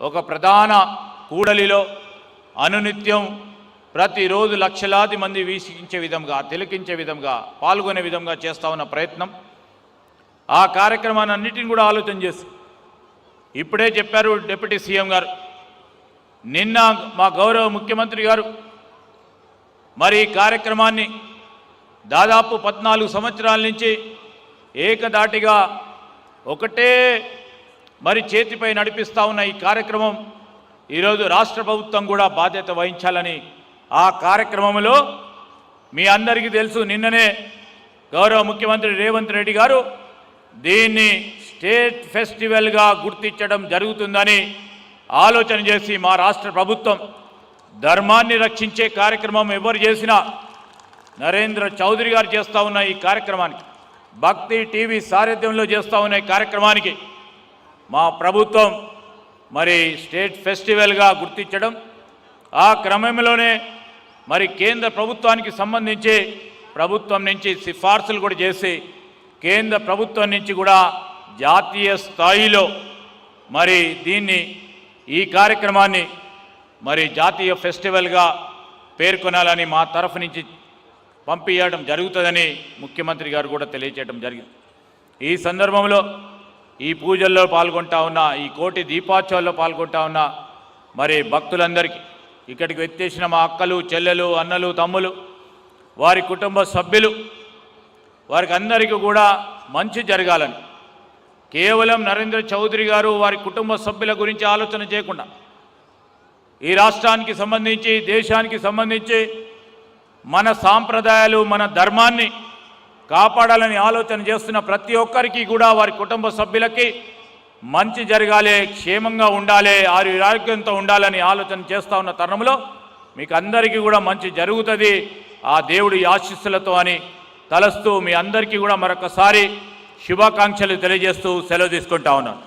ఒక ప్రధాన కూడలిలో అనునిత్యం ప్రతిరోజు లక్షలాది మంది వీక్షించే విధంగా తిలకించే విధంగా పాల్గొనే విధంగా చేస్తా ఉన్న ప్రయత్నం. ఆ కార్యక్రమాన్ని అన్నిటిని కూడా ఆలోచన చేసి ఇప్పుడే చెప్పారు డిప్యూటీ సీఎం గారు. నిన్న మా గౌరవ ముఖ్యమంత్రి గారు మరి ఈ కార్యక్రమాన్ని దాదాపు పద్నాలుగు సంవత్సరాల నుంచి ఏకదాటిగా ఒకటే మరి చేతిపై నడిపిస్తా ఉన్న ఈ కార్యక్రమం ఈరోజు రాష్ట్ర ప్రభుత్వం కూడా బాధ్యత వహించాలని ఆ కార్యక్రమంలో మీ అందరికీ తెలుసు నిన్ననే గౌరవ ముఖ్యమంత్రి రేవంత్ రెడ్డి గారు దీన్ని స్టేట్ ఫెస్టివల్గా గుర్తించడం జరుగుతుందని ఆలోచన చేసి మా రాష్ట్ర ప్రభుత్వం ధర్మాన్ని రక్షించే కార్యక్రమం ఎవరు చేసినా నరేంద్ర చౌదరి గారు చేస్తూ ఉన్న ఈ కార్యక్రమానికి భక్తి టీవీ సారథ్యంలో చేస్తూ ఉన్న ఈ కార్యక్రమానికి మా ప్రభుత్వం మరి స్టేట్ ఫెస్టివల్గా గుర్తించడం ఆ క్రమంలోనే మరి కేంద్ర ప్రభుత్వానికి సంబంధించి ప్రభుత్వం నుంచి సిఫార్సులు కూడా చేసి కేంద్ర ప్రభుత్వం నుంచి కూడా జాతీయ స్థాయిలో మరి దీన్ని ఈ కార్యక్రమాన్ని మరి జాతీయ ఫెస్టివల్గా పేర్కొనాలని మా తరఫు నుంచి పంపించడం జరుగుతుందని ముఖ్యమంత్రి గారు కూడా తెలియచేయడం జరిగింది. ఈ సందర్భంలో ఈ పూజల్లో పాల్గొంటా ఉన్న ఈ కోటి దీపోత్సవాల్లో పాల్గొంటా ఉన్న మరి భక్తులందరికీ ఇక్కడికి వచ్చేసిన మా అక్కలు చెల్లెలు అన్నలు తమ్ములు వారి కుటుంబ సభ్యులు వారికి అందరికీ కూడా మంచి జరగాలని. కేవలం నరేంద్ర చౌదరి గారు వారి కుటుంబ సభ్యుల గురించి ఆలోచన చేయకుండా ఈ రాష్ట్రానికి సంబంధించి దేశానికి సంబంధించి మన సాంప్రదాయాలు మన ధర్మాన్ని కాపాడాలని ఆలోచన చేస్తున్న ప్రతి ఒక్కరికి కూడా వారి కుటుంబ సభ్యులకి మంచి జరగాలి క్షేమంగా ఉండాలి ఆరోగ్యంతో ఉండాలని ఆలోచన చేస్తూ ఉన్న తరుణంలో మీకు అందరికీ కూడా మంచి జరుగుతుంది. ఆ దేవుడి ఆశీస్సులతో అని తలస్తూ మీ అందరికీ కూడా మరొకసారి శుభాకాంక్షలు తెలియజేస్తూ సెలవు తీసుకుంటా ఉన్నాను.